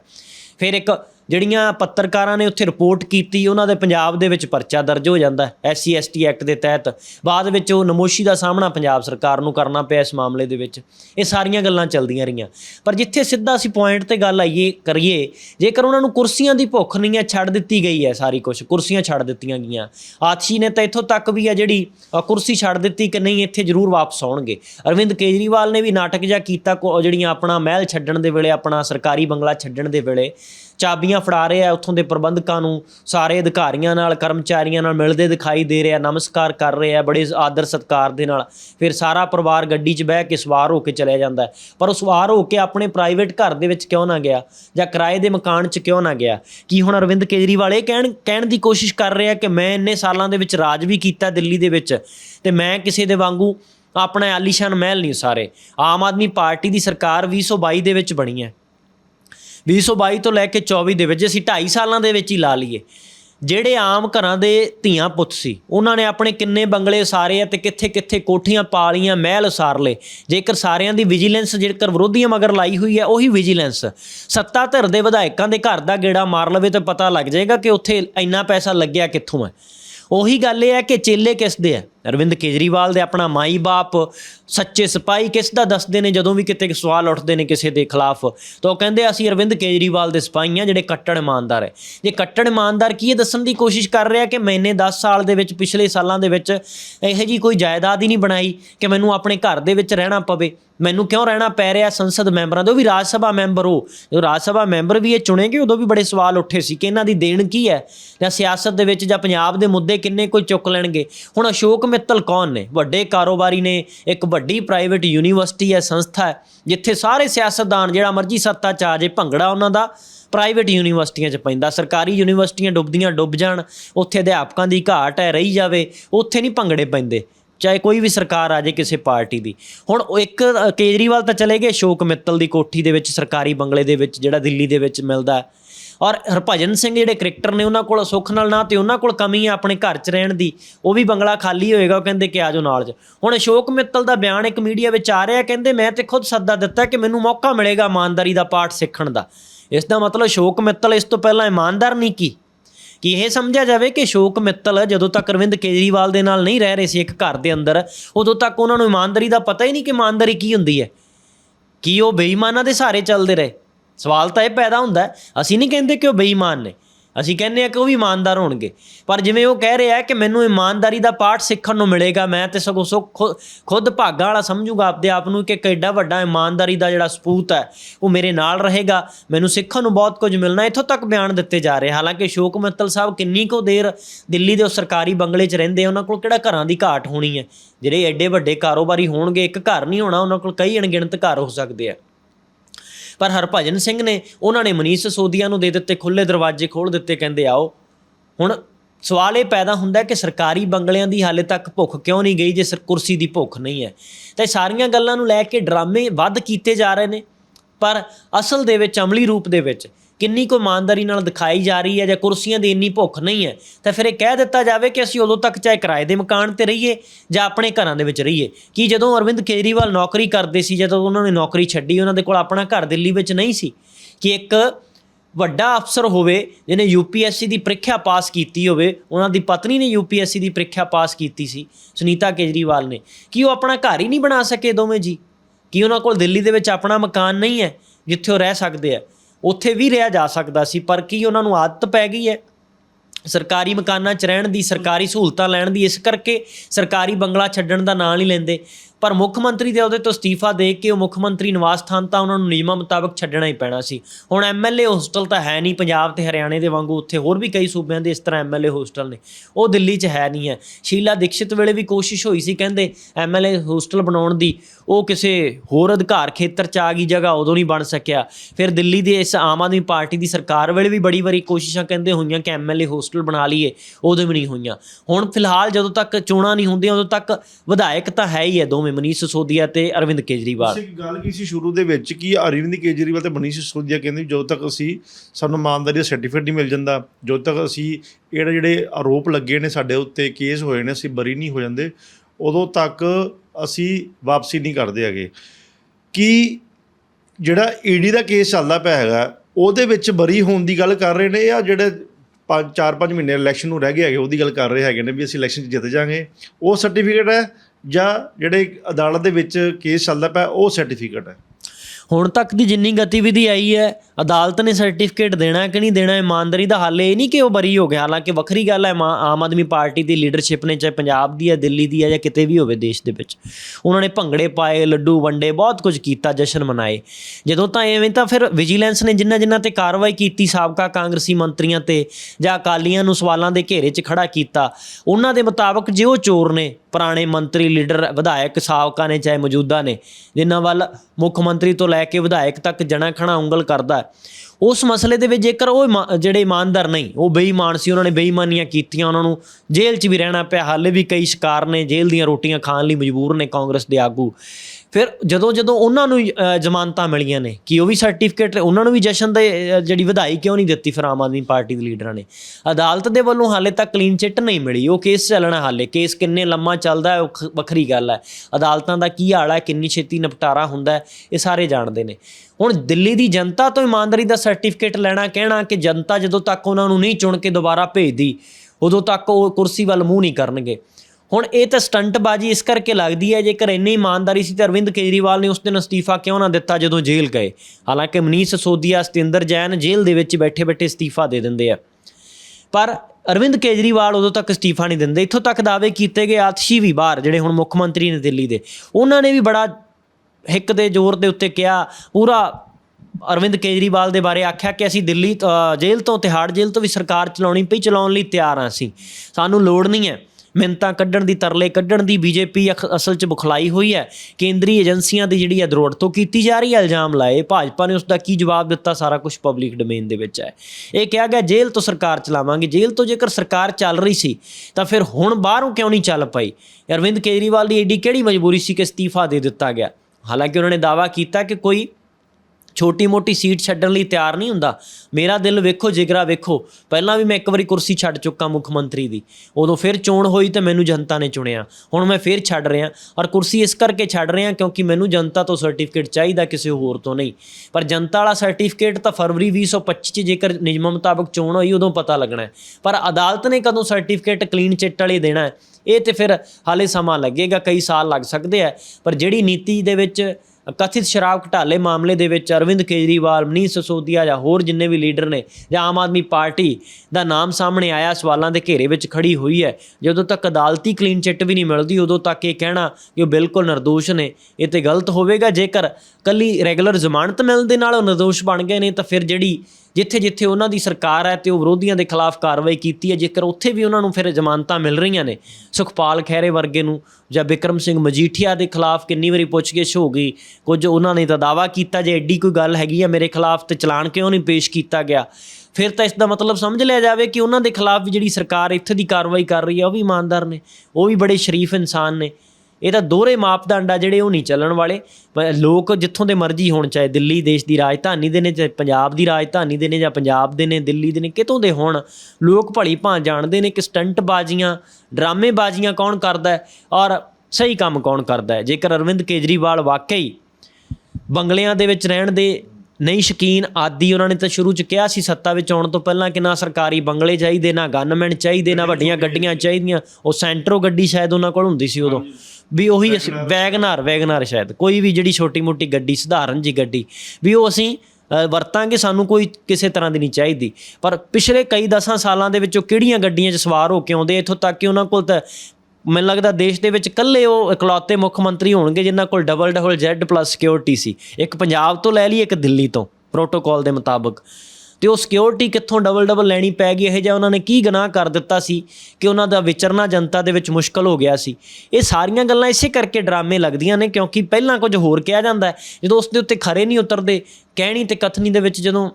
S2: ਫਿਰ ਇੱਕ ਜਿਹੜੀਆਂ ਪੱਤਰਕਾਰਾਂ ਨੇ ਉੱਥੇ ਰਿਪੋਰਟ ਕੀਤੀ, ਉਹਨਾਂ ਦੇ ਪੰਜਾਬ ਦੇ ਵਿੱਚ ਪਰਚਾ ਦਰਜ ਹੋ ਜਾਂਦਾ ਐਸਸੀ, ਐਸਟੀ ਐਕਟ ਦੇ ਤਹਿਤ। ਬਾਅਦ ਵਿੱਚ ਉਹ ਨਮੋਸ਼ੀ ਦਾ ਸਾਹਮਣਾ ਪੰਜਾਬ ਸਰਕਾਰ ਨੂੰ ਕਰਨਾ ਪਿਆ ਇਸ ਮਾਮਲੇ ਦੇ ਵਿੱਚ। ਇਹ ਸਾਰੀਆਂ ਗੱਲਾਂ ਚੱਲਦੀਆਂ ਰਹੀਆਂ। ਪਰ ਜਿੱਥੇ ਸਿੱਧਾ ਅਸੀਂ ਪੁਆਇੰਟ ਤੇ ਗੱਲ ਆਈਏ, ਕਰੀਏ, ਜੇਕਰ ਉਹਨਾਂ ਨੂੰ ਕੁਰਸੀਆਂ ਦੀ ਭੁੱਖ ਨਹੀਂ ਹੈ, ਛੱਡ ਦਿੱਤੀ ਗਈ ਹੈ ਸਾਰੀ ਕੁਝ ਕੁਰਸੀਆਂ ਛੱਡ ਦਿੱਤੀਆਂ ਗਈਆਂ। ਆਤਸ਼ੀ ਨੇ ਤਾਂ ਇੱਥੋਂ ਤੱਕ ਵੀ ਹੈ ਜਿਹੜੀ ਕੁਰਸੀ ਛੱਡ ਦਿੱਤੀ ਕਿ ਨਹੀਂ, ਇੱਥੇ ਜ਼ਰੂਰ ਵਾਪਸ ਆਉਣਗੇ। ਅਰਵਿੰਦ ਕੇਜਰੀਵਾਲ ਨੇ ਵੀ ਨਾਟਕ ਜਿਹਾ ਕੀਤਾ ਜਿਹੜੀਆਂ ਆਪਣਾ ਮਹਿਲ ਛੱਡਣ ਦੇ ਵੇਲੇ, ਆਪਣਾ ਸਰਕਾਰੀ ਬੰਗਲਾ ਛੱਡਣ ਦੇ ਵੇਲੇ। ਚਾਬੀਆਂ ਫੜਾ ਰਿਹਾ ਉੱਥੋਂ ਦੇ ਪ੍ਰਬੰਧਕਾਂ ਨੂੰ। ਸਾਰੇ ਅਧਿਕਾਰੀਆਂ ਨਾਲ, ਕਰਮਚਾਰੀਆਂ ਨਾਲ ਮਿਲਦੇ ਦਿਖਾਈ ਦੇ ਰਿਹਾ, ਨਮਸਕਾਰ ਕਰ ਰਹੇ ਆ ਬੜੇ ਆਦਰ ਸਤਕਾਰ ਦੇ ਨਾਲ। ਫਿਰ ਸਾਰਾ ਪਰਿਵਾਰ ਗੱਡੀ 'ਚ ਬਹਿ ਕੇ ਸਵਾਰ ਹੋ ਕੇ ਚਲਿਆ ਜਾਂਦਾ ਹੈ। ਪਰ ਉਹ ਸਵਾਰ ਹੋ ਕੇ ਆਪਣੇ ਪ੍ਰਾਈਵੇਟ ਘਰ ਦੇ ਵਿੱਚ ਕਿਉਂ ਨਾ ਗਿਆ ਜਾਂ ਕਿਰਾਏ ਦੇ ਮਕਾਨ 'ਚ ਕਿਉਂ ਨਾ ਗਿਆ? ਕੀ ਹੁਣ ਅਰਵਿੰਦ ਕੇਜਰੀਵਾਲ ਇਹ ਕਹਿਣ ਕਹਿਣ ਦੀ ਕੋਸ਼ਿਸ਼ ਕਰ ਰਿਹਾ ਕਿ ਮੈਂ ਇੰਨੇ ਸਾਲਾਂ ਦੇ ਵਿੱਚ ਰਾਜ ਵੀ ਕੀਤਾ ਦਿੱਲੀ ਦੇ ਵਿੱਚ ਤੇ ਮੈਂ ਕਿਸੇ ਦੇ ਵਾਂਗੂ ਆਪਣਾ ਆਲੀਸ਼ਾਨ ਮਹਿਲ ਨਹੀਂ ਸਾਰੇ ਆਮ ਆਦਮੀ ਪਾਰਟੀ ਦੀ ਸਰਕਾਰ 2022 ਦੇ ਵਿੱਚ ਬਣੀ ਹੈ। 2022 ਤੋਂ ਲੈ ਕੇ 24 ਦੇ ਵਿੱਚ ਅਸੀਂ 2.5 ਸਾਲਾਂ ਦੇ ਵਿੱਚ ਹੀ ਲਾ ਲਈਏ। ਜਿਹੜੇ ਆਮ ਘਰਾਂ ਦੇ ਧੀਆਂ ਪੁੱਤ ਸੀ, ਉਹਨਾਂ ਨੇ ਆਪਣੇ ਕਿੰਨੇ ਬੰਗਲੇ ਉਸਾਰੇ ਆ ਤੇ ਕਿੱਥੇ ਕਿੱਥੇ ਕੋਠੀਆਂ ਪਾ ਲਈਆਂ ਮਹਿਲ ਉਸਾਰ ਲਏ। ਜੇਕਰ ਸਾਰਿਆਂ ਦੀ ਵਿਜੀਲੈਂਸ ਜੇਕਰ ਵਿਰੋਧੀਆਂ ਮਗਰ ਲਾਈ ਹੋਈ ਹੈ ਉਹੀ ਵਿਜੀਲੈਂਸ ਸੱਤਾ ਧਿਰ ਦੇ ਵਿਧਾਇਕਾਂ ਦੇ ਘਰ ਦਾ ਗੇੜਾ ਮਾਰ ਲਵੇ ਤੇ ਪਤਾ ਲੱਗ ਜਾਏਗਾ ਕਿ ਉੱਥੇ ਇੰਨਾ ਪੈਸਾ ਲੱਗਿਆ ਕਿੱਥੋਂ ਹੈ ਉਹੀ ਗੱਲ ਇਹ ਹੈ ਕਿ ਚੇਲੇ ਕਿਸ ਦੇ ਆ? ਅਰਵਿੰਦ ਕੇਜਰੀਵਾਲ ਦੇ ਆਪਣਾ ਮਾਈ ਬਾਪ ਸੱਚੇ ਸਿਪਾਹੀ ਕਿਸ ਦਾ ਦੱਸਦੇ ਨੇ, ਜਦੋਂ ਵੀ ਕਿਤੇ ਸਵਾਲ ਉੱਠਦੇ ਨੇ ਕਿਸੇ ਦੇ ਖਿਲਾਫ, ਤਾਂ ਉਹ ਕਹਿੰਦੇ ਅਸੀਂ ਅਰਵਿੰਦ ਕੇਜਰੀਵਾਲ ਦੇ ਸਿਪਾਹੀ ਹਾਂ ਜਿਹੜੇ ਕੱਟੜ ਇਮਾਨਦਾਰ ਹੈ। ਜੇ ਕੱਟੜ ਇਮਾਨਦਾਰ ਕੀ ਇਹ ਦੱਸਣ ਦੀ ਕੋਸ਼ਿਸ਼ ਕਰ ਰਿਹਾ ਕਿ ਮੈਨੇ 10 ਸਾਲ ਦੇ ਵਿੱਚ, ਪਿਛਲੇ ਸਾਲਾਂ ਦੇ ਵਿੱਚ ਇਹੋ ਜੀ ਕੋਈ ਜਾਇਦਾਦ ਹੀ ਨਹੀਂ ਬਣਾਈ ਕਿ ਮੈਨੂੰ ਆਪਣੇ ਘਰ ਦੇ ਵਿੱਚ ਰਹਿਣਾ ਪਵੇ? ਮੈਨੂੰ ਕਿਉਂ ਰਹਿਣਾ ਪੈ ਰਿਹਾ ਸੰਸਦ ਮੈਂਬਰਾਂ ਦੇ? ਉਹ ਵੀ ਰਾਜ ਸਭਾ ਮੈਂਬਰ ਹੋ। ਜਦੋਂ ਰਾਜ ਸਭਾ ਮੈਂਬਰ ਵੀ ਇਹ ਚੁਣੇਗੇ, ਉਦੋਂ ਵੀ ਬੜੇ ਸਵਾਲ ਉੱਠੇ ਸੀ ਕਿ ਇਹਨਾਂ ਦੀ ਦੇਣ ਕੀ ਹੈ? ਜਾਂ ਸਿਆਸਤ ਦੇ ਵਿੱਚ ਜਾਂ ਪੰਜਾਬ ਦੇ ਮੁੱਦੇ ਕਿੰਨੇ ਕੋਈ ਚੁੱਕ ਲੈਣਗੇ? ਹੁਣ ਅਸ਼ੋਕ ਮਿੱਤਲ ਕੌਣ ਨੇ? ਵੱਡੇ ਕਾਰੋਬਾਰੀ ਨੇ, ਇੱਕ ਵੱਡੀ ਪ੍ਰਾਈਵੇਟ ਯੂਨੀਵਰਸਿਟੀ ਹੈ, ਸੰਸਥਾ ਹੈ, ਜਿੱਥੇ ਸਾਰੇ ਸਿਆਸਤਦਾਨ ਜਿਹੜਾ ਮਰਜ਼ੀ ਸੱਤਾ ਚ ਆ ਜੇ ਭੰਗੜਾ ਉਹਨਾਂ ਦਾ ਪ੍ਰਾਈਵੇਟ ਯੂਨੀਵਰਸਿਟੀਆਂ 'ਚ ਪੈਂਦਾ। ਸਰਕਾਰੀ ਯੂਨੀਵਰਸਿਟੀਆਂ ਡੁੱਬਦੀਆਂ ਡੁੱਬ ਜਾਣ, ਉੱਥੇ ਅਧਿਆਪਕਾਂ ਦੀ ਘਾਟ ਹੈ, ਰਹੀ ਜਾਵੇ, ਉੱਥੇ ਨਹੀਂ ਭੰਗੜੇ ਪੈਂਦੇ। ਚਾਹੇ ਕੋਈ ਵੀ ਸਰਕਾਰ ਆ ਜਾਏ ਕਿਸੇ ਪਾਰਟੀ ਦੀ। ਹੁਣ ਉਹ ਇੱਕ ਕੇਜਰੀਵਾਲ ਤਾਂ ਚਲੇ ਗਏ ਅਸ਼ੋਕ ਮਿੱਤਲ ਦੀ ਕੋਠੀ ਦੇ ਵਿੱਚ, ਸਰਕਾਰੀ ਬੰਗਲੇ ਦੇ ਵਿੱਚ, ਜਿਹੜਾ ਦਿੱਲੀ ਦੇ ਵਿੱਚ ਮਿਲਦਾ ਔਰ ਹਰਭਜਨ ਸਿੰਘ ਜਿਹੜੇ ਕ੍ਰਿਕਟਰ ਨੇ, ਉਹਨਾਂ ਕੋਲ ਸੁੱਖ ਨਾਲ ਨਾ ਤੇ ਉਹਨਾਂ ਕੋਲ ਕਮੀ ਹੈ ਆਪਣੇ ਘਰ 'ਚ ਰਹਿਣ ਦੀ। ਉਹ ਵੀ ਬੰਗਲਾ ਖਾਲੀ ਹੋਏਗਾ, ਉਹ ਕਹਿੰਦੇ ਕਿ ਆਜੋ ਨਾਲ 'ਚ। ਹੁਣ ਅਸ਼ੋਕ ਮਿੱਤਲ ਦਾ ਬਿਆਨ ਇੱਕ ਮੀਡੀਆ ਵਿੱਚ ਆ ਰਿਹਾ, ਕਹਿੰਦੇ ਮੈਂ ਤੇ ਖੁਦ ਸੱਦਾ ਦਿੱਤਾ ਕਿ ਮੈਨੂੰ ਮੌਕਾ ਮਿਲੇਗਾ ਇਮਾਨਦਾਰੀ ਦਾ ਪਾਠ ਸਿੱਖਣ ਦਾ। ਇਸ ਦਾ ਮਤਲਬ ਅਸ਼ੋਕ ਮਿੱਤਲ ਇਸ ਤੋਂ ਪਹਿਲਾਂ ਇਮਾਨਦਾਰ ਨਹੀਂ ਕੀ? ਕਿ ਇਹ ਸਮਝਿਆ ਜਾਵੇ ਕਿ ਅਸ਼ੋਕ ਮਿੱਤਲ ਜਦੋਂ ਤੱਕ ਅਰਵਿੰਦ ਕੇਜਰੀਵਾਲ ਦੇ ਨਾਲ ਨਹੀਂ ਰਹਿ ਰਹੇ ਸੀ ਇੱਕ ਘਰ ਦੇ ਅੰਦਰ, ਉਦੋਂ ਤੱਕ ਉਹਨਾਂ ਨੂੰ ਇਮਾਨਦਾਰੀ ਦਾ ਪਤਾ ਹੀ ਨਹੀਂ ਕਿ ਇਮਾਨਦਾਰੀ ਕੀ ਹੁੰਦੀ ਹੈ। ਕੀ ਉਹ ਬੇਈਮਾਨਾਂ ਦੇ ਸਹਾਰੇ ਚੱਲਦੇ ਰਹੇ? ਸਵਾਲ ਤਾਂ ਇਹ ਪੈਦਾ ਹੁੰਦਾ ਅਸੀਂ ਨਹੀਂ ਕਹਿੰਦੇ ਕਿ ਉਹ ਬੇਈਮਾਨ ਨੇ। ਅਸੀਂ ਕਹਿੰਦੇ ਆ ਕਿ ਉਹ ਵੀ ਇਮਾਨਦਾਰ ਹੋਣਗੇ। ਪਰ ਜਿਵੇਂ ਉਹ ਕਹਿ ਰਿਹਾ ਕਿ ਮੈਨੂੰ ਇਮਾਨਦਾਰੀ ਦਾ ਪਾਠ ਸਿੱਖਣ ਨੂੰ ਮਿਲੇਗਾ ਮੈਂ ਤੇ ਸਗੋਂ ਸੋ ਖੁ- ਖੁਦ ਭਾਗਾਂ ਵਾਲਾ ਸਮਝੂਗਾ ਆਪਦੇ ਆਪ ਨੂੰ ਕਿ ਇੱਕ ਐਡਾ ਵੱਡਾ ਇਮਾਨਦਾਰੀ ਦਾ ਜਿਹੜਾ ਸਪੂਤ ਹੈ ਉਹ ਮੇਰੇ ਨਾਲ ਰਹੇਗਾ। ਮੈਨੂੰ ਸਿੱਖਣ ਨੂੰ ਬਹੁਤ ਕੁਝ ਮਿਲਣਾ ਇੱਥੋਂ ਤੱਕ ਬਿਆਨ ਦਿੱਤੇ ਜਾ ਰਹੇ। ਹਾਲਾਂਕਿ ਅਸ਼ੋਕ ਮਿੱਤਲ ਸਾਹਿਬ ਕਿੰਨੀ ਕੁ ਦੇਰ ਦਿੱਲੀ ਦੇ ਉਸ ਸਰਕਾਰੀ ਬੰਗਲੇ 'ਚ ਰਹਿੰਦੇ ਆ, ਉਹਨਾਂ ਕੋਲ ਕਿਹੜਾ ਘਰਾਂ ਦੀ ਘਾਟ ਹੋਣੀ ਹੈ? ਜਿਹੜੇ ਐਡੇ ਵੱਡੇ ਕਾਰੋਬਾਰੀ ਹੋਣਗੇ ਇੱਕ ਘਰ ਨਹੀਂ ਹੋਣਾ ਉਹਨਾਂ ਕੋਲ ਕਈ ਅਣਗਿਣਤ ਘਰ ਹੋ ਸਕਦੇ ਆ। ਪਰ ਹਰਭਜਨ ਸਿੰਘ ਨੇ ਉਹਨਾਂ ਨੇ ਮਨੀਸ਼ ਸੋਦੀਆ ਨੂੰ ਦੇ ਦਿੱਤੇ ਖੁੱਲੇ ਦਰਵਾਜ਼ੇ ਖੋਲ ਦਿੱਤੇ, ਕਹਿੰਦੇ ਆਓ। ਹੁਣ ਸਵਾਲ ਇਹ ਪੈਦਾ ਹੁੰਦਾ ਕਿ ਸਰਕਾਰੀ ਬੰਗਲਿਆਂ ਦੀ ਹਾਲੇ ਤੱਕ ਭੁੱਖ ਕਿਉਂ ਨਹੀਂ ਗਈ ਜੇ ਸਰ ਕੁਰਸੀ ਦੀ ਭੁੱਖ ਨਹੀਂ ਹੈ? ਤਾਂ ਇਹ ਸਾਰੀਆਂ ਗੱਲਾਂ ਨੂੰ ਲੈ ਕੇ ਡਰਾਮੇ ਵੱਧ ਕੀਤੇ ਜਾ ਰਹੇ ਨੇ। ਪਰ ਅਸਲ ਦੇ ਵਿੱਚ, ਅਮਲੀ ਰੂਪ ਦੇ ਵਿੱਚ ਕਿੰਨੀ ਕੁ ਇਮਾਨਦਾਰੀ ਨਾਲ ਦਿਖਾਈ ਜਾ ਰਹੀ ਹੈ ਜਾਂ ਕੁਰਸੀਆਂ ਦੀ ਇੰਨੀ ਭੁੱਖ ਨਹੀਂ ਹੈ, ਤਾਂ ਫਿਰ ਇਹ ਕਹਿ ਦਿੱਤਾ ਜਾਵੇ ਕਿ ਅਸੀਂ ਉਦੋਂ ਤੱਕ ਚਾਹੇ ਕਿਰਾਏ ਦੇ ਮਕਾਨ ਤੇ ਰਹੀਏ ਜਾਂ ਆਪਣੇ ਘਰਾਂ ਦੇ ਵਿੱਚ ਰਹੀਏ। ਕਿ ਜਦੋਂ ਅਰਵਿੰਦ ਕੇਜਰੀਵਾਲ ਨੌਕਰੀ ਕਰਦੇ ਸੀ, ਜਦੋਂ ਉਹਨਾਂ ਨੇ ਨੌਕਰੀ ਛੱਡੀ, ਉਹਨਾਂ ਦੇ ਕੋਲ ਆਪਣਾ ਘਰ ਦਿੱਲੀ ਵਿੱਚ ਨਹੀਂ ਸੀ, ਕਿ ਇੱਕ ਵੱਡਾ ਅਫਸਰ ਹੋਵੇ ਜਿਹਨੇ ਯੂਪੀਐਸਸੀ ਦੀ ਪ੍ਰੀਖਿਆ ਪਾਸ ਕੀਤੀ ਹੋਵੇ, ਉਹਨਾਂ ਦੀ ਪਤਨੀ ਨੇ ਯੂਪੀਐਸਸੀ ਦੀ ਪ੍ਰੀਖਿਆ ਪਾਸ ਕੀਤੀ ਸੀ, ਸੁਨੀਤਾ ਕੇਜਰੀਵਾਲ ਨੇ। ਕਿ ਉਹ ਆਪਣਾ ਘਰ ਹੀ ਨਹੀਂ ਬਣਾ ਸਕੇ ਦੋਵੇਂ ਜੀ? ਕਿ ਉਹਨਾਂ ਕੋਲ ਦਿੱਲੀ ਦੇ ਵਿੱਚ ਆਪਣਾ ਮਕਾਨ ਨਹੀਂ ਹੈ, ਜਿੱਥੇ ਉਹ ਰਹਿ ਸਕਦੇ ਆ ਉੱਥੇ ਵੀ ਰਿਹਾ ਜਾ ਸਕਦਾ ਸੀ, ਪਰ ਕੀ ਉਹਨਾਂ ਨੂੰ ਆਦਤ ਪੈ ਗਈ ਹੈ? ਸਰਕਾਰੀ ਮਕਾਨਾਂ 'ਚ ਰਹਿਣ ਦੀ, ਸਰਕਾਰੀ ਸਹੂਲਤਾਂ ਲੈਣ ਦੀ, ਇਸ ਕਰਕੇ ਸਰਕਾਰੀ ਬੰਗਲਾ ਛੱਡਣ ਦਾ ਨਾਂ ਨਹੀਂ ਲੈਂਦੇ। ਪਰ ਮੁੱਖ ਮੰਤਰੀ ਦੇ ਅਹੁਦੇ ਤੋਂ ਅਸਤੀਫਾ ਦੇ ਕੇ ਉਹ ਮੁੱਖ ਮੰਤਰੀ ਨਿਵਾਸ ਸਥਾਨ ਤਾਂ ਉਹਨਾਂ ਨੂੰ ਨਿਯਮਾਂ ਮੁਤਾਬਕ ਛੱਡਣਾ ਹੀ ਪੈਣਾ ਸੀ। ਹੁਣ ਐਮਐਲਏ ਹੋਸਟਲ ਤਾਂ ਹੈ ਨਹੀਂ ਪੰਜਾਬ ਤੇ ਹਰਿਆਣੇ ਦੇ ਵਾਂਗੂ, ਉੱਥੇ ਹੋਰ ਵੀ ਕਈ ਸੂਬਿਆਂ ਦੇ ਇਸ ਤਰ੍ਹਾਂ ਐਮਐਲਏ ਹੋਸਟਲ ਨੇ। ਉਹ ਦਿੱਲੀ 'ਚ ਹੈ ਨਹੀਂ ਹੈ। ਸ਼ੀਲਾ ਦੀਕਸ਼ਿਤ ਵੇਲੇ ਵੀ ਕੋਸ਼ਿਸ਼ ਹੋਈ ਸੀ, ਕਹਿੰਦੇ ਐਮਐਲਏ ਹੋਸਟਲ ਬਣਾਉਣ ਦੀ, ਉਹ ਕਿਸੇ ਹੋਰ ਅਧਿਕਾਰ ਖੇਤਰ 'ਚ ਆ ਗਈ ਜਗ੍ਹਾ ਉਦੋਂ ਨਹੀਂ ਬਣ ਸਕਿਆ। ਫਿਰ ਦਿੱਲੀ ਦੇ ਇਸ ਆਮ ਆਦਮੀ ਪਾਰਟੀ ਦੀ ਸਰਕਾਰ ਵੇਲੇ ਵੀ ਬੜੀ ਵਾਰੀ ਕੋਸ਼ਿਸ਼ਾਂ ਕਹਿੰਦੇ ਹੋਈਆਂ ਕਿ ਐਮਐਲਏ ਹੋਸਟਲ ਬਣਾ ਲਈਏ, ਉਦੋਂ ਵੀ ਨਹੀਂ ਹੋਈਆਂ। ਹੁਣ ਫਿਲਹਾਲ ਜਦੋਂ ਤੱਕ ਚੋਣਾਂ ਨਹੀਂ ਹੁੰਦੀਆਂ, ਉਦੋਂ ਤੱਕ ਵਿਧਾਇਕ ਤਾਂ ਹੈ ਹੀ ਹੈ ਦੋਵੇਂ ਮਨੀਸ਼ ਸਿਸੋਦੀਆ ਤੇ ਅਰਵਿੰਦ ਕੇਜਰੀਵਾਲ।
S1: ਤੁਸੀਂ ਇੱਕ ਗੱਲ ਕੀ ਸੀ ਸ਼ੁਰੂ ਦੇ ਵਿੱਚ ਕਿ ਅਰਵਿੰਦ ਕੇਜਰੀਵਾਲ ਤੇ ਮਨੀਸ਼ ਸਿਸੋਦੀਆ ਕਹਿੰਦੇ ਵੀ ਜਦੋਂ ਤੱਕ ਅਸੀਂ ਸਾਨੂੰ ਇਮਾਨਦਾਰੀ ਦਾ ਸਰਟੀਫਿਕੇਟ ਨਹੀਂ ਮਿਲ ਜਾਂਦਾ, ਜਦੋਂ ਤੱਕ ਅਸੀਂ ਇਹ ਜਿਹੜੇ ਆਰੋਪ ਲੱਗੇ ਨੇ ਸਾਡੇ ਉੱਤੇ ਕੇਸ ਹੋਏ ਨੇ, ਅਸੀਂ ਬਰੀ ਨਹੀਂ ਹੋ ਜਾਂਦੇ, ਉਦੋਂ ਤੱਕ ਅਸੀਂ ਵਾਪਸੀ ਨਹੀਂ ਕਰਦੇ ਹੈਗੇ। ਕਿ ਜਿਹੜਾ ਈਡੀ ਦਾ ਕੇਸ ਚੱਲਦਾ ਪਿਆ ਹੈਗਾ, ਉਹਦੇ ਵਿੱਚ ਬਰੀ ਹੋਣ ਦੀ ਗੱਲ ਕਰ ਰਹੇ ਨੇ ਜਾਂ ਜਿਹੜੇ 5 4-5 ਮਹੀਨੇ ਇਲੈਕਸ਼ਨ ਨੂੰ ਰਹਿ ਗਏ ਹੈਗੇ, ਉਹਦੀ ਗੱਲ ਕਰ ਰਹੇ ਹੈਗੇ ਨੇ ਵੀ ਅਸੀਂ ਇਲੈਕਸ਼ਨ 'ਚ ਜਿੱਤ ਜਾਾਂਗੇ ਉਹ ਸਰਟੀਫਿਕੇਟ ਹੈ ਜਾਂ ਜਿਹੜੇ ਅਦਾਲਤ ਦੇ ਵਿੱਚ ਕੇਸ ਚੱਲਦਾ ਪਿਆ, ਉਹ ਸਰਟੀਫਿਕੇਟ ਹੈ।
S2: ਹੁਣ ਤੱਕ ਦੀ ਜਿੰਨੀ ਗਤੀਵਿਧੀ ਆਈ ਹੈ ਅਦਾਲਤ ਨੇ ਸਰਟੀਫਿਕੇਟ ਦੇਣਾ ਕਿ ਨਹੀਂ ਦੇਣਾ, ਇਮਾਨਦਾਰੀ ਦਾ ਹੱਲ ਇਹ ਨਹੀਂ ਕਿ ਉਹ ਬਰੀ ਹੋ ਗਿਆ ਹਾਲਾਂਕਿ ਵੱਖਰੀ ਗੱਲ ਹੈ, ਮਾ- ਆਮ ਆਦਮੀ ਪਾਰਟੀ ਦੀ ਲੀਡਰਸ਼ਿਪ ਨੇ, ਚਾਹੇ ਪੰਜਾਬ ਦੀ ਹੈ, ਦਿੱਲੀ ਦੀ ਹੈ ਜਾਂ ਕਿਤੇ ਵੀ ਹੋਵੇ ਦੇਸ਼ ਦੇ ਵਿੱਚ, ਉਹਨਾਂ ਨੇ ਭੰਗੜੇ ਪਾਏ, ਲੱਡੂ ਵੰਡੇ, ਬਹੁਤ ਕੁਝ ਕੀਤਾ, ਜਸ਼ਨ ਮਨਾਏ। ਜਦੋਂ ਤਾਂ ਐਵੇਂ ਤਾਂ ਫਿਰ ਵਿਜੀਲੈਂਸ ਨੇ ਜਿੰਨਾ ਜਿੰਨਾ ਤੇ ਕਾਰਵਾਈ ਕੀਤੀ, ਸਾਬਕਾ ਕਾਂਗਰਸੀ ਮੰਤਰੀਆਂ ਤੇ ਜਾਂ ਅਕਾਲੀਆਂ ਨੂੰ ਸਵਾਲਾਂ ਦੇ ਘੇਰੇ 'ਚ ਖੜਾ ਕੀਤਾ, ਉਹਨਾਂ ਦੇ ਮੁਤਾਬਕ ਜੇ ਉਹ ਚੋਰ ਨੇ, ਪੁਰਾਣੇ ਮੰਤਰੀ, ਲੀਡਰ, ਵਿਧਾਇਕ, ਸਾਬਕਾ ਨੇ, ਚਾਹੇ ਮੌਜੂਦਾ ਨੇ, ਜਿਨ੍ਹਾਂ ਵੱਲ ਮੁੱਖ ਮੰਤਰੀ ਤੋਂ ਲੈ ਕੇ ਵਿਧਾਇਕ ਤੱਕ ਜਣਾ ਖਣਾ ਉਂਗਲ ਕਰਦਾ ਉਸ ਮਸਲੇ ਦੇ ਵਿੱਚ ਜੇਕਰ ਉਹ ਇਮਾ- ਜਿਹੜੇ ਇਮਾਨਦਾਰ ਨਹੀਂ, ਉਹ ਬੇਈਮਾਨ ਸੀ, ਉਹਨਾਂ ਨੇ ਬੇਈਮਾਨੀਆਂ ਕੀਤੀਆਂ, ਉਹਨਾਂ ਨੂੰ ਜੇਲ੍ਹ 'ਚ ਵੀ ਰਹਿਣਾ ਪਿਆ। ਹਾਲੇ ਵੀ ਕਈ ਸ਼ਿਕਾਰ ਨੇ, ਜੇਲ੍ਹ ਦੀਆਂ ਰੋਟੀਆਂ ਖਾਣ ਲਈ ਮਜਬੂਰ ਨੇ ਕਾਂਗਰਸ ਦੇ ਆਗੂ। ਫਿਰ ਜਦੋਂ ਜਦੋਂ ਉਹਨਾਂ ਨੂੰ ਜ਼ਮਾਨਤਾਂ ਮਿਲੀਆਂ ਨੇ, ਕਿ ਉਹ ਵੀ ਸਰਟੀਫਿਕੇਟ ਉਹਨਾਂ ਨੂੰ ਵੀ ਜਸ਼ਨ ਦੇ ਜਿਹੜੀ ਵਧਾਈ ਕਿਉਂ ਨਹੀਂ ਦਿੱਤੀ ਫਿਰ ਆਮ ਆਦਮੀ ਪਾਰਟੀ ਦੇ ਲੀਡਰਾਂ ਨੇ? ਅਦਾਲਤ ਦੇ ਵੱਲੋਂ ਹਾਲੇ ਤੱਕ ਕਲੀਨ ਚਿੱਟ ਨਹੀਂ ਮਿਲੀ। ਉਹ ਕੇਸ ਚੱਲਣਾ ਹਾਲੇ। ਕੇਸ ਕਿੰਨੇ ਲੰਮਾ ਚੱਲਦਾ ਹੈ, ਉਹ ਵੱਖਰੀ ਗੱਲ ਹੈ। ਅਦਾਲਤਾਂ ਦਾ ਕੀ ਹਾਲ ਹੈ, ਕਿੰਨੀ ਛੇਤੀ ਨਿਪਟਾਰਾ ਹੁੰਦਾ ਹੈ, ਇਹ ਸਾਰੇ ਜਾਣਦੇ ਨੇ। ਹੁਣ ਦਿੱਲੀ ਦੀ ਜਨਤਾ ਤੋਂ ਇਮਾਨਦਾਰੀ ਦਾ ਸਰਟੀਫਿਕੇਟ ਲੈਣਾ, ਕਹਿਣਾ ਕਿ ਜਨਤਾ ਜਦੋਂ ਤੱਕ ਉਹਨਾਂ ਨੂੰ ਨਹੀਂ ਚੁਣ ਕੇ ਦੁਬਾਰਾ ਭੇਜਦੀ, ਉਦੋਂ ਤੱਕ ਉਹ ਕੁਰਸੀ ਵੱਲ ਮੂੰਹ ਨਹੀਂ ਕਰਨਗੇ। ਹੁਣ ਇਹ ਤਾਂ ਸਟੰਟਬਾਜ਼ੀ ਇਸ ਕਰਕੇ ਲੱਗਦੀ ਹੈ, ਜੇਕਰ ਇੰਨੀ ਇਮਾਨਦਾਰੀ ਸੀ ਤਾਂ ਅਰਵਿੰਦ ਕੇਜਰੀਵਾਲ ਨੇ ਉਸ ਦਿਨ ਅਸਤੀਫਾ ਕਿਉਂ ਨਾ ਦਿੱਤਾ ਜਦੋਂ ਜੇਲ੍ਹ ਗਏ? ਹਾਲਾਂਕਿ ਮਨੀਸ਼ ਸੋਦੀਆ, ਸਤਿੰਦਰ ਜੈਨ ਜੇਲ੍ਹ ਦੇ ਵਿੱਚ ਬੈਠੇ-ਬੈਠੇ ਅਸਤੀਫਾ ਦੇ ਦਿੰਦੇ ਆ। ਪਰ ਅਰਵਿੰਦ ਕੇਜਰੀਵਾਲ ਉਦੋਂ ਤੱਕ ਅਸਤੀਫਾ ਨਹੀਂ ਦਿੰਦੇ। ਇੱਥੋਂ ਤੱਕ ਦਾਅਵੇ ਕੀਤੇ ਗਏ ਆਤਸ਼ੀ ਵੀ ਬਾਹਰ, ਜਿਹੜੇ ਹੁਣ ਮੁੱਖ ਮੰਤਰੀ ਨੇ ਦਿੱਲੀ ਦੇ। ਉਹਨਾਂ ਨੇ ਵੀ ਬੜਾ ਹਿੱਕ ਦੇ ਜ਼ੋਰ ਦੇ ਉੱਤੇ ਕਿਹਾ ਪੂਰਾ ਅਰਵਿੰਦ ਕੇਜਰੀਵਾਲ ਦੇ ਬਾਰੇ ਆਖਿਆ ਕਿ ਅਸੀਂ ਦਿੱਲੀ ਤੋਂ, ਜੇਲ੍ਹ ਤੋਂ ਤਿਹਾੜ ਜੇਲ੍ਹ ਤੋਂ ਵੀ ਸਰਕਾਰ ਚਲਾਉਣੀ ਪਈ ਚਲਾਉਣ ਲਈ ਤਿਆਰ ਹਾਂ ਅਸੀਂ। ਸਾਨੂੰ ਲੋੜ ਨਹੀਂ ਹੈ ਮਿੰਤਾਂ ਕੱਢਣ ਦੀ ਤਰਲੇ ਕੱਢਣ ਦੀ ਬੀਜੇਪੀ ਅਸਲ 'ਚ ਬੁਖਲਾਈ ਹੋਈ ਹੈ। ਕੇਂਦਰੀ ਏਜੰਸੀਆਂ ਦੀ ਜਿਹੜੀ ਹੈ ਦਰੋੜ ਤੋਂ ਕੀਤੀ ਜਾ ਰਹੀ ਹੈ ਇਲਜ਼ਾਮ ਲਾਏ। ਭਾਜਪਾ ਨੇ ਉਸ ਦਾ ਕੀ ਜਵਾਬ ਦਿੱਤਾ? ਸਾਰਾ ਕੁਝ ਪਬਲਿਕ ਡੋਮੇਨ ਦੇ ਵਿੱਚ ਹੈ। ਇਹ ਕਿਹਾ ਗਿਆ ਜੇਲ੍ਹ ਤੋਂ ਸਰਕਾਰ ਚਲਾਵਾਂਗੇ। ਜੇਲ੍ਹ ਤੋਂ ਜੇਕਰ ਸਰਕਾਰ ਚੱਲ ਰਹੀ ਸੀ ਤਾਂ ਫਿਰ ਹੁਣ ਬਾਹਰੋਂ ਕਿਉਂ ਨਹੀਂ ਚੱਲ ਪਈ? ਅਰਵਿੰਦ ਕੇਜਰੀਵਾਲ ਦੀ ਏਡੀ ਕਿਹੜੀ ਮਜਬੂਰੀ ਸੀ ਕਿ ਅਸਤੀਫਾ ਦੇ ਦਿੱਤਾ ਗਿਆ? ਹਾਲਾਂਕਿ ਉਹਨਾਂ ਨੇ ਦਾਅਵਾ ਕੀਤਾ ਕਿ ਕੋਈ ਛੋਟੀ ਮੋਟੀ ਸੀਟ ਛੱਡਣ ਲਈ ਤਿਆਰ ਨਹੀਂ ਹੁੰਦਾ। ਮੇਰਾ ਦਿਲ ਵੇਖੋ, ਜਿਗਰਾ ਵੇਖੋ। ਪਹਿਲਾਂ ਵੀ ਮੈਂ ਇੱਕ ਵਾਰੀ ਕੁਰਸੀ ਛੱਡ ਚੁੱਕਾ ਮੁੱਖ ਮੰਤਰੀ ਦੀ। ਉਦੋਂ ਫਿਰ ਚੋਣ ਹੋਈ ਤੇ ਮੈਨੂੰ ਜਨਤਾ ਨੇ ਚੁਣਿਆ। ਹੁਣ ਮੈਂ ਫਿਰ ਛੱਡ ਰਿਹਾ ਔਰ ਕੁਰਸੀ ਇਸ ਕਰਕੇ ਛੱਡ ਰਿਹਾ ਕਿਉਂਕਿ ਮੈਨੂੰ ਜਨਤਾ ਤੋਂ ਸਰਟੀਫਿਕੇਟ ਚਾਹੀਦਾ ਕਿਸੇ ਹੋਰ ਤੋਂ ਨਹੀਂ। ਪਰ ਜਨਤਾ ਵਾਲਾ ਸਰਟੀਫਿਕੇਟ ਤਾਂ ਫਰਵਰੀ 2025 ਚ ਜੇਕਰ ਨਿਯਮਾਂ ਮੁਤਾਬਕ ਚੋਣ ਹੋਈ, ਉਦੋਂ ਪਤਾ ਲੱਗਣਾ ਪਰ ਅਦਾਲਤ ਨੇ ਕਦੋਂ ਸਰਟੀਫਿਕੇਟ ਕਲੀਨ ਚਿੱਟ ਵਾਲੇ ਦੇਣਾ ਹੈ, ਇਹ ਤੇ ਫਿਰ ਹਾਲੇ ਸਮਾਂ ਲੱਗੇਗਾ, ਕਈ ਸਾਲ ਲੱਗ ਸਕਦੇ ਆ। ਪਰ ਜਿਹੜੀ ਨੀਤੀ ਦੇ ਵਿੱਚ ਕਥਿਤ ਸ਼ਰਾਬ ਘਟਾਲੇ ਮਾਮਲੇ ਦੇ ਵਿੱਚ ਅਰਵਿੰਦ ਕੇਜਰੀਵਾਲ, ਮਨੀਸ਼ ਸਸੋਦੀਆ ਜਾਂ ਹੋਰ ਜਿੰਨੇ ਵੀ ਲੀਡਰ ਨੇ ਜਾਂ ਆਮ ਆਦਮੀ ਪਾਰਟੀ ਦਾ ਨਾਮ ਸਾਹਮਣੇ ਆਇਆ, ਸਵਾਲਾਂ ਦੇ ਘੇਰੇ ਵਿੱਚ ਖੜੀ ਹੋਈ ਹੈ। ਜਦੋਂ ਤੱਕ ਅਦਾਲਤੀ ਕਲੀਨ ਚਿੱਟ ਵੀ ਨਹੀਂ ਮਿਲਦੀ, ਉਦੋਂ ਤੱਕ ਇਹ ਕਹਿਣਾ ਕਿ ਉਹ ਬਿਲਕੁਲ ਨਿਰਦੋਸ਼ ਨੇ। ਇਹ ਤੇ ਗਲਤ ਹੋਵੇਗਾ। ਜੇਕਰ ਕੱਲੀ ਰੈਗੂਲਰ ਜ਼ਮਾਨਤ ਮਿਲਣ ਦੇ ਨਾਲ ਉਹ ਨਿਰਦੋਸ਼ ਬਣ ਗਏ ਨੇ, ਤਾਂ ਫਿਰ ਜਿਹੜੀ ਜਿੱਥੇ ਜਿੱਥੇ ਉਹਨਾਂ ਦੀ ਸਰਕਾਰ ਹੈ ਤੇ ਉਹ ਵਿਰੋਧੀਆਂ ਦੇ ਖਿਲਾਫ ਕਾਰਵਾਈ ਕੀਤੀ ਹੈ, ਜੇਕਰ ਉੱਥੇ ਵੀ ਉਹਨਾਂ ਨੂੰ ਫਿਰ ਜ਼ਮਾਨਤਾਂ ਮਿਲ ਰਹੀਆਂ ਨੇ, ਸੁਖਪਾਲ ਖਹਿਰੇ ਵਰਗੇ ਨੂੰ ਜਾਂ ਬਿਕਰਮ ਸਿੰਘ ਮਜੀਠੀਆ ਦੇ ਖਿਲਾਫ ਕਿੰਨੀ ਵਾਰੀ ਪੁੱਛਗਿੱਛ ਹੋ ਗਈ, ਕੁਝ ਉਹਨਾਂ ਨੇ ਤਾਂ ਦਾਵਾ ਕੀਤਾ ਜੇ ਐਡੀ ਕੋਈ ਗੱਲ ਹੈਗੀ ਆ ਮੇਰੇ ਖਿਲਾਫ ਤੇ ਚਲਾਨ ਕਿਉਂ ਨਹੀਂ ਪੇਸ਼ ਕੀਤਾ ਗਿਆ? ਫਿਰ ਤਾਂ ਇਸ ਦਾ ਮਤਲਬ ਸਮਝ ਲਿਆ ਜਾਵੇ ਕਿ ਉਹਨਾਂ ਦੇ ਖਿਲਾਫ ਵੀ ਜਿਹੜੀ ਸਰਕਾਰ ਇੱਥੇ ਦੀ ਕਾਰਵਾਈ ਕਰ ਰਹੀ ਹੈ, ਉਹ ਵੀ ਇਮਾਨਦਾਰ ਨੇ, ਉਹ ਵੀ ਬੜੇ ਸ਼ਰੀਫ ਇਨਸਾਨ ਨੇ। ਇਹ ਤਾਂ ਦੋਹਰੇ ਮਾਪਦੰਡ ਆ ਜਿਹੜੇ ਉਹ ਨਹੀਂ ਚੱਲਣ ਵਾਲੇ। ਪਰ ਲੋਕ ਜਿੱਥੋਂ ਦੇ ਮਰਜ਼ੀ ਹੋਣ, ਚਾਹੇ ਦਿੱਲੀ ਦੇਸ਼ ਦੀ ਰਾਜਧਾਨੀ ਦੇ ਨੇ, ਚਾਹੇ ਪੰਜਾਬ ਦੀ ਰਾਜਧਾਨੀ ਦੇ ਨੇ, ਜਾਂ ਪੰਜਾਬ ਦੇ ਨੇ, ਦਿੱਲੀ ਦੇ ਨੇ, ਕਿਤੋਂ ਦੇ ਹੋਣ, ਲੋਕ ਭਲੀ ਭਾਂ ਜਾਣਦੇ ਨੇ ਕਿ ਸਟੰਟ ਬਾਜ਼ੀਆਂ ਡਰਾਮੇ ਬਾਜ਼ੀਆਂ ਕੌਣ ਕਰਦਾ ਹੈ ਔਰ ਸਹੀ ਕੰਮ ਕੌਣ ਕਰਦਾ ਹੈ। ਜੇਕਰ ਅਰਵਿੰਦ ਕੇਜਰੀਵਾਲ ਵਾਕਈ ਬੰਗਲਿਆਂ ਦੇ ਵਿੱਚ ਰਹਿਣ ਦੇ ਨਹੀਂ ਸ਼ਕੀਨ ਆਦੀ ਉਹਨਾਂ ਨੇ ਤਾਂ ਸ਼ੁਰੂ ਚ ਕਿਹਾ ਸੀ ਸੱਤਾ ਵਿੱਚ ਆਉਣ ਤੋਂ ਪਹਿਲਾਂ ਕਿ ਨਾ ਸਰਕਾਰੀ ਬੰਗਲੇ ਚਾਹੀਦੇ ਨਾ ਗਨਮੈਨ ਚਾਹੀਦੇ ਨਾ ਵੱਡੀਆਂ ਗੱਡੀਆਂ ਚਾਹੀਦੀਆਂ। ਉਹ ਸੈਂਟਰੋ ਗੱਡੀ ਸ਼ਾਇਦ ਉਹਨਾਂ ਕੋਲ ਹੁੰਦੀ ਸੀ ਉਦੋਂ। ਵੀ ਉਹੀ ਅਸੀਂ ਵੈਗਨਾਰ। ਵੈਗਨਾਰ ਸ਼ਾਇਦ। ਕੋਈ ਵੀ ਜਿਹੜੀ ਛੋਟੀ ਮੋਟੀ ਗੱਡੀ ਸਧਾਰਨ ਜੀ ਗੱਡੀ ਵੀ ਉਹ ਅਸੀਂ ਵਰਤਾਂਗੇ ਸਾਨੂੰ ਕੋਈ ਕਿਸੇ ਤਰ੍ਹਾਂ ਦੀ ਨਹੀਂ ਚਾਹੀਦੀ। ਪਰ ਪਿਛਲੇ ਕਈ ਦਸਾਂ ਸਾਲਾਂ ਦੇ ਵਿੱਚ ਉਹ ਕਿਹੜੀਆਂ ਗੱਡੀਆਂ 'ਚ ਸਵਾਰ ਹੋ ਕੇ ਆਉਂਦੇ ਇੱਥੋਂ ਤੱਕ ਕਿ ਉਹਨਾਂ ਕੋਲ ਤਾਂ ਮੈਨੂੰ ਲੱਗਦਾ ਦੇਸ਼ ਦੇ ਵਿੱਚ ਇਕੱਲੇ ਉਹ ਇਕਲੌਤੇ ਮੁੱਖ ਮੰਤਰੀ ਹੋਣਗੇ ਜਿਨ੍ਹਾਂ ਕੋਲ double double Z plus security ਸੀ। ਇੱਕ ਪੰਜਾਬ ਤੋਂ ਲੈ ਲਈ, ਇੱਕ ਦਿੱਲੀ ਤੋਂ ਪ੍ਰੋਟੋਕਾਲ ਦੇ ਮੁਤਾਬਕ। ਤੇ ਉਹ ਸਿਕਿਉਰਿਟੀ ਕਿੱਥੋਂ ਡਬਲ ਡਬਲ ਲੈਣੀ ਪੈ ਗਈ? ਇਹ ਜਿਹਾ ਉਹਨਾਂ ਨੇ ਕੀ ਗੁਨਾਹ ਕਰ ਦਿੱਤਾ ਸੀ ਕਿ ਉਹਨਾਂ ਦਾ ਵਿਚਰਨਾ ਜਨਤਾ ਦੇ ਵਿੱਚ ਮੁਸ਼ਕਲ ਹੋ ਗਿਆ ਸੀ? ਇਹ ਸਾਰੀਆਂ ਗੱਲਾਂ ਇਸੇ ਕਰਕੇ ਡਰਾਮੇ ਲੱਗਦੀਆਂ ਨੇ, ਕਿਉਂਕਿ ਪਹਿਲਾਂ ਕੁਝ ਹੋਰ ਕਿਹਾ ਜਾਂਦਾ ਜਦੋਂ ਉਸ ਦੇ ਉੱਤੇ ਖਰੇ ਨਹੀਂ ਉਤਰਦੇ, ਕਹਿਣੀ ਤੇ ਕਥਨੀ ਦੇ ਵਿੱਚ ਜਦੋਂ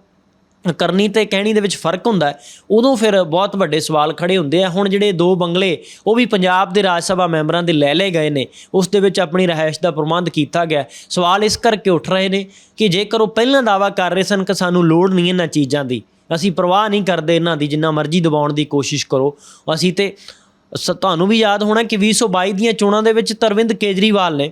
S2: ਕਰਨੀ ਤੇ ਕਹਿਣੀ ਦੇ ਵਿੱਚ ਫ਼ਰਕ ਹੁੰਦਾ ਹੈ, ਉਦੋਂ ਫਿਰ ਬਹੁਤ ਵੱਡੇ ਸਵਾਲ ਖੜੇ ਹੁੰਦੇ ਆ। ਹੁਣ ਜਿਹੜੇ ਦੋ ਬੰਗਲੇ, ਉਹ ਵੀ ਪੰਜਾਬ ਦੇ ਰਾਜ ਸਭਾ ਮੈਂਬਰਾਂ ਦੇ ਲੈ ਲਏ ਗਏ ਨੇ, ਉਸ ਦੇ ਵਿੱਚ ਆਪਣੀ ਰਹਿائش ਦਾ ਪ੍ਰਬੰਧ ਕੀਤਾ ਗਿਆ ਸਵਾਲ ਇਸ ਕਰਕੇ ਉੱਠ ਰਹੇ ਨੇ ਕਿ ਜੇਕਰ ਉਹ ਪਹਿਲਾਂ ਦਾਵਾ ਕਰ ਰਹੇ ਸਨ ਕਿ ਸਾਨੂੰ ਲੋੜ ਨਹੀਂ ਇਹਨਾਂ ਚੀਜ਼ਾਂ ਦੀ, ਅਸੀਂ ਪਰਵਾਹ ਨਹੀਂ ਕਰਦੇ ਇਹਨਾਂ ਦੀ, ਜਿੰਨਾ ਮਰਜ਼ੀ ਦਬਾਉਣ ਦੀ ਕੋਸ਼ਿਸ਼ ਕਰੋ। ਅਸੀਂ ਤੇ ਤੁਹਾਨੂੰ ਵੀ ਯਾਦ ਹੋਣਾ ਕਿ 2022 ਦੀਆਂ ਚੋਣਾਂ ਦੇ ਵਿੱਚ ਤਰਵਿੰਦ ਕੇਜਰੀਵਾਲ ਨੇ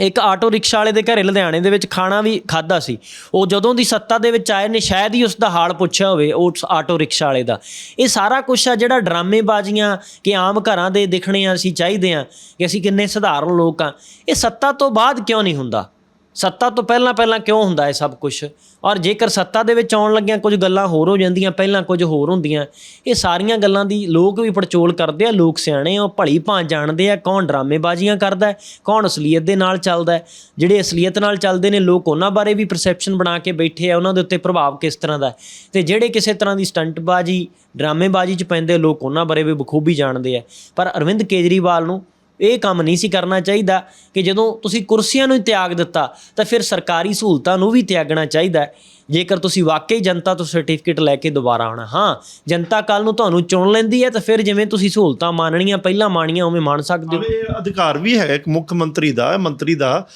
S2: ਇੱਕ ਆਟੋ ਰਿਕਸ਼ਾ ਵਾਲੇ ਦੇ ਘਰੇ ਲੁਧਿਆਣੇ ਦੇ ਵਿੱਚ ਖਾਣਾ ਵੀ ਖਾਦਾ ਸੀ। ਉਹ ਜਦੋਂ ਦੀ ਸੱਤਾ ਦੇ ਵਿੱਚ ਆਏ ਨੇ, ਸ਼ਾਇਦ ਹੀ ਉਸ ਦਾ ਹਾਲ ਪੁੱਛਿਆ ਹੋਵੇ, ਉਸ ਆਟੋ ਰਿਕਸ਼ਾ ਵਾਲੇ ਦਾ। ਇਹ ਸਾਰਾ ਕੁਝ ਆ ਜਿਹੜਾ ਡਰਾਮੇਬਾਜ਼ੀਆਂ ਕਿ ਆਮ ਘਰਾਂ ਦੇ ਦਿਖਣੇ ਆ, ਅਸੀਂ ਚਾਹੀਦੇ ਆ ਕਿ ਅਸੀਂ ਕਿੰਨੇ ਸਧਾਰਨ ਲੋਕ ਆ। ਇਹ ਸੱਤਾ ਤੋਂ ਬਾਅਦ ਕਿਉਂ ਨਹੀਂ ਹੁੰਦਾ? ਸੱਤਾ ਤੋਂ ਪਹਿਲਾਂ ਪਹਿਲਾਂ ਕਿਉਂ ਹੁੰਦਾ ਹੈ ਸਭ ਕੁਝ ਔਰ ਜੇਕਰ ਸੱਤਾ ਦੇ ਵਿੱਚ ਆਉਣ ਲੱਗਿਆਂ ਕੁਝ ਗੱਲਾਂ ਹੋਰ ਹੋ ਜਾਂਦੀਆਂ, ਪਹਿਲਾਂ ਕੁਝ ਹੋਰ ਹੁੰਦੀਆਂ, ਇਹ ਸਾਰੀਆਂ ਗੱਲਾਂ ਦੀ ਲੋਕ ਵੀ ਪੜਚੋਲ ਕਰਦੇ ਆ, ਲੋਕ ਸਿਆਣੇ ਆ, ਉਹ ਭਲੀ ਭਾਂ ਜਾਣਦੇ ਆ ਕੌਣ ਡਰਾਮੇਬਾਜ਼ੀਆਂ ਕਰਦਾ ਹੈ, ਕੌਣ ਅਸਲੀਅਤ ਦੇ ਨਾਲ ਚੱਲਦਾ ਹੈ। ਜਿਹੜੇ ਅਸਲੀਅਤ ਨਾਲ ਚੱਲਦੇ ਨੇ, ਲੋਕ ਉਹਨਾਂ ਬਾਰੇ ਵੀ ਪਰਸੈਪਸ਼ਨ ਬਣਾ ਕੇ ਬੈਠੇ ਆ, ਉਹਨਾਂ ਦੇ ਉੱਤੇ ਪ੍ਰਭਾਵ ਕਿਸ ਤਰ੍ਹਾਂ ਦਾ ਹੈ? ਤੇ ਜਿਹੜੇ ਕਿਸੇ ਤਰ੍ਹਾਂ ਦੀ ਸਟੰਟਬਾਜ਼ੀ, ਡਰਾਮੇਬਾਜ਼ੀ 'ਚ ਪੈਂਦੇ ਲੋਕ ਉਹਨਾਂ ਬਾਰੇ ਵੀ ਬਖੂਬੀ ਜਾਣਦੇ ਆ। ਪਰ ਅਰਵਿੰਦ ਕੇਜਰੀਵਾਲ ਨੂੰ ਇਹ ਕੰਮ ਨਹੀਂ ਸੀ ਕਰਨਾ ਚਾਹੀਦਾ ਕਿ ਜਦੋਂ ਤੁਸੀਂ ਕੁਰਸੀਆਂ ਨੂੰ ਤਿਆਗ ਦਿੱਤਾ, ਤਾਂ ਫਿਰ ਸਰਕਾਰੀ ਸਹੂਲਤਾਂ ਨੂੰ ਵੀ ਤਿਆਗਣਾ ਚਾਹੀਦਾ ਜੇਕਰ ਤੁਸੀਂ ਵਾਕਈ ਜਨਤਾ ਤੋਂ ਸਰਟੀਫਿਕੇਟ ਲੈ ਕੇ ਦੁਬਾਰਾ ਆਉਣਾ, ਹਾਂ, ਜਨਤਾ ਕੱਲ ਨੂੰ ਤੁਹਾਨੂੰ ਚੁਣ ਲੈਂਦੀ ਹੈ, ਤਾਂ ਫਿਰ ਜਿਵੇਂ ਤੁਸੀਂ ਸਹੂਲਤਾਂ ਮਾਨਣੀਆਂ, ਪਹਿਲਾਂ ਮਾਣੀਆਂ, ਉਵੇਂ ਮਾਣ ਸਕਦੇ ਹੋ।
S1: ਇਹ ਅਧਿਕਾਰ ਵੀ ਹੈ ਇੱਕ ਮੁੱਖ ਮੰਤਰੀ ਦਾ ਮੰਤਰੀ ਦਾ,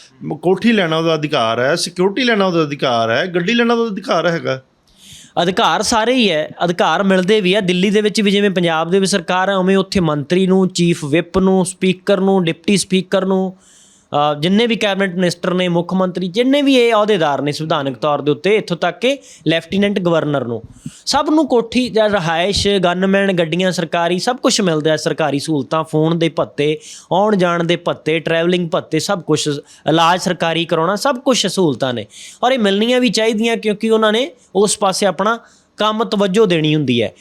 S1: ਕੋਠੀ ਲੈਣਾ ਉਹਦਾ ਅਧਿਕਾਰ ਹੈ ਸਿਕਿਉਰਿਟੀ ਲੈਣਾ ਉਹਦਾ ਅਧਿਕਾਰ ਹੈ, ਗੱਡੀ ਲੈਣਾ ਉਹਦਾ ਅਧਿਕਾਰ ਹੈਗਾ।
S2: ਅਧਿਕਾਰ ਸਾਰੇ ਹੀ ਹੈ, ਅਧਿਕਾਰ ਮਿਲਦੇ ਵੀ ਆ। ਦਿੱਲੀ ਦੇ ਵਿੱਚ ਵੀ ਜਿਵੇਂ ਪੰਜਾਬ ਦੇ ਵਿੱਚ ਸਰਕਾਰ ਹੈ ਉਵੇਂ ਉੱਥੇ ਮੰਤਰੀ ਨੂੰ, ਚੀਫ ਵਿਪ ਨੂੰ, ਸਪੀਕਰ ਨੂੰ, ਡਿਪਟੀ ਸਪੀਕਰ ਨੂੰ ਜਿੰਨੇ ਵੀ ਕੈਬਨਿਟ ਮਿਨਿਸਟਰ ਨੇ, ਮੁੱਖ ਮੰਤਰੀ, ਜਿੰਨੇ ਵੀ ਇਹ ਅਹੁਦੇਦਾਰ ਨੇ ਸੰਵਿਧਾਨਕ ਤੌਰ ਦੇ ਉੱਤੇ, ਇੱਥੋਂ ਤੱਕ ਕਿ ਲੈਫਟੀਨੈਂਟ ਗਵਰਨਰ ਨੂੰ, ਸਭ ਨੂੰ ਕੋਠੀ ਜਾਂ ਰਹਾਇਸ਼, ਗਨਮੈਨ, ਗੱਡੀਆਂ, ਸਰਕਾਰੀ, ਸਭ ਕੁਝ ਮਿਲਦਾ ਹੈ ਸਰਕਾਰੀ ਸਹੂਲਤਾਂ, ਫੋਨ ਦੇ ਭੱਤੇ, ਆਉਣ ਜਾਣ ਦੇ ਭੱਤੇ ਟਰੈਵਲਿੰਗ ਭੱਤੇ, ਸਭ ਕੁਝ ਇਲਾਜ ਸਰਕਾਰੀ ਕਰਾਉਣਾ, ਸਭ ਕੁਝ ਸਹੂਲਤਾਂ ਨੇ। ਔਰ ਇਹ ਮਿਲਣੀਆਂ ਵੀ ਚਾਹੀਦੀਆਂ ਕਿਉਂਕਿ ਉਹਨਾਂ ਨੇ ਉਸ ਪਾਸੇ ਆਪਣਾ ਕੰਮ ਤਵੱਜੋ ਦੇਣੀ ਹੁੰਦੀ ਹੈ।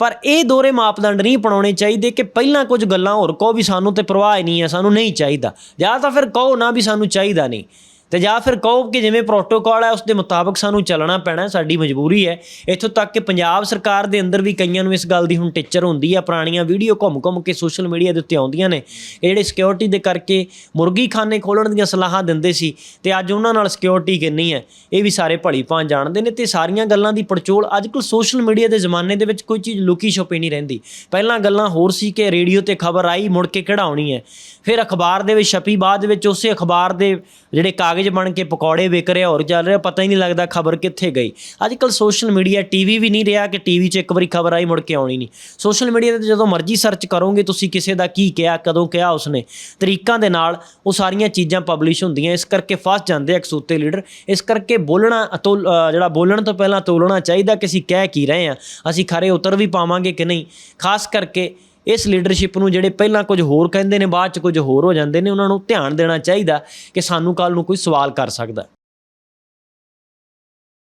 S2: ਪਰ ਇਹ ਦੋਰੇ ਮਾਪਦੰਡ ਨਹੀਂ ਅਪਣਾਉਣੇ ਚਾਹੀਦੇ ਕਿ ਪਹਿਲਾਂ ਕੁਝ ਗੱਲਾਂ ਹੋਰ ਕਹੋ ਵੀ ਸਾਨੂੰ ਤੇ ਪਰਵਾਹ ਹੀ ਨਹੀਂ ਹੈ, ਸਾਨੂੰ ਨਹੀਂ ਚਾਹੀਦਾ। ਜਾਂ ਤਾਂ ਫਿਰ ਕਹੋ ਨਾ ਵੀ ਸਾਨੂੰ ਚਾਹੀਦਾ ਨਹੀਂ। ਤੇ ਜਾਂ ਫਿਰ ਕਹੋ ਕਿ ਜਿਵੇਂ ਪ੍ਰੋਟੋਕਾਲ ਹੈ, ਉਸ ਦੇ ਮੁਤਾਬਕ ਸਾਨੂੰ ਚੱਲਣਾ ਪੈਣਾ, ਸਾਡੀ ਮਜਬੂਰੀ ਹੈ। ਇੱਥੋਂ ਤੱਕ ਕਿ ਪੰਜਾਬ ਸਰਕਾਰ ਦੇ ਅੰਦਰ ਵੀ ਕਈਆਂ ਨੂੰ ਇਸ ਗੱਲ ਦੀ ਹੁਣ ਟਿੱਚਰ ਹੁੰਦੀ ਹੈ ਪੁਰਾਣੀਆਂ ਵੀਡੀਓ ਘੁੰਮ-ਘੁੰਮ ਕੇ ਸੋਸ਼ਲ ਮੀਡੀਆ ਦੇ ਉੱਤੇ ਆਉਂਦੀਆਂ ਨੇ। ਜਿਹੜੇ ਸਿਕਿਉਰਿਟੀ ਦੇ ਕਰਕੇ ਮੁਰਗੀਖਾਨੇ ਖੋਲਣ ਦੀਆਂ ਸਲਾਹਾਂ ਦਿੰਦੇ ਸੀ, ਤੇ ਅੱਜ ਉਹਨਾਂ ਨਾਲ ਸਿਕਿਉਰਿਟੀ ਕਿੰਨੀ ਹੈ, ਇਹ ਵੀ ਸਾਰੇ ਭਲੀ ਭਾਂ ਜਾਣਦੇ ਨੇ। ਤੇ ਸਾਰੀਆਂ ਗੱਲਾਂ ਦੀ ਪੜਚੋਲ ਅੱਜਕੱਲ ਸੋਸ਼ਲ ਮੀਡੀਆ ਦੇ ਜ਼ਮਾਨੇ ਦੇ ਵਿੱਚ ਕੋਈ ਚੀਜ਼ ਲੁਕੀ ਛੁਪੀ ਨਹੀਂ ਰਹਿੰਦੀ। ਪਹਿਲਾਂ ਗੱਲਾਂ ਹੋਰ ਸੀ ਕਿ ਰੇਡੀਓ ਤੇ ਖਬਰ ਆਈ, ਮੁੜ ਕੇ ਕਢਾਉਣੀ ਹੈ। ਫਿਰ ਅਖਬਾਰ ਦੇ ਵਿੱਚ, ਛਪੀ ਬਾਅਦ ਵਿੱਚ, ਉਸੇ ਅਖਬਾਰ ਦੇ ਜਿਹੜੇ ਕਾਗਜ਼ ਬਣ ਕੇ ਪਕੌੜੇ ਵਿਕ ਰਹੇ ਹੋਰ ਚੱਲ ਰਿਹਾ ਪਤਾ ਹੀ ਨਹੀਂ ਲੱਗਦਾ ਖਬਰ ਕਿੱਥੇ ਗਈ। ਅੱਜ ਕੱਲ ਸੋਸ਼ਲ ਮੀਡੀਆ ਟੀਵੀ ਵੀ ਨਹੀਂ ਰਿਹਾ ਕਿ ਟੀਵੀ 'ਚ ਇੱਕ ਵਾਰੀ ਖਬਰ ਆਈ, ਮੁੜ ਕੇ ਆਉਣੀ ਨਹੀਂ। ਸੋਸ਼ਲ ਮੀਡੀਆ ਤੇ ਜਦੋਂ ਮਰਜ਼ੀ ਸਰਚ ਕਰੋਗੇ, ਤੁਸੀਂ ਕਿਸੇ ਦਾ ਕੀ ਕਿਹਾ, ਕਦੋਂ ਕਿਹਾ ਉਸਨੇ। ਤਰੀਕਾਂ ਦੇ ਨਾਲ ਉਹ ਸਾਰੀਆਂ ਚੀਜ਼ਾਂ ਪਬਲਿਸ਼ ਹੁੰਦੀਆਂ, ਇਸ ਕਰਕੇ ਫਸ ਜਾਂਦੇ ਆ ਅਕਸੂਤੇ ਲੀਡਰ ਇਸ ਕਰਕੇ ਬੋਲਣਾ ਅਤੁਲ ਜਿਹੜਾ ਬੋਲਣ ਤੋਂ ਪਹਿਲਾਂ ਤੋਲਣਾ ਚਾਹੀਦਾ ਕਿ ਅਸੀਂ ਕਹਿ ਕੀ ਰਹੇ ਆ, ਅਸੀਂ ਖਰੇ ਉਤਰ ਵੀ ਪਾਵਾਂਗੇ ਕਿ ਨਹੀਂ। ਖਾਸ ਕਰਕੇ ਇਸ ਲੀਡਰਸ਼ਿਪ ਨੂੰ ਜਿਹੜੇ ਪਹਿਲਾਂ ਕੁਝ ਹੋਰ ਕਹਿੰਦੇ ਨੇ, ਬਾਅਦ ਚ ਕੁਝ ਹੋਰ ਹੋ ਜਾਂਦੇ ਨੇ, ਉਹਨਾਂ ਨੂੰ ਧਿਆਨ ਦੇਣਾ ਚਾਹੀਦਾ ਕਿ ਸਾਨੂੰ ਕੱਲ ਨੂੰ ਕੋਈ ਸਵਾਲ ਕਰ ਸਕਦਾ।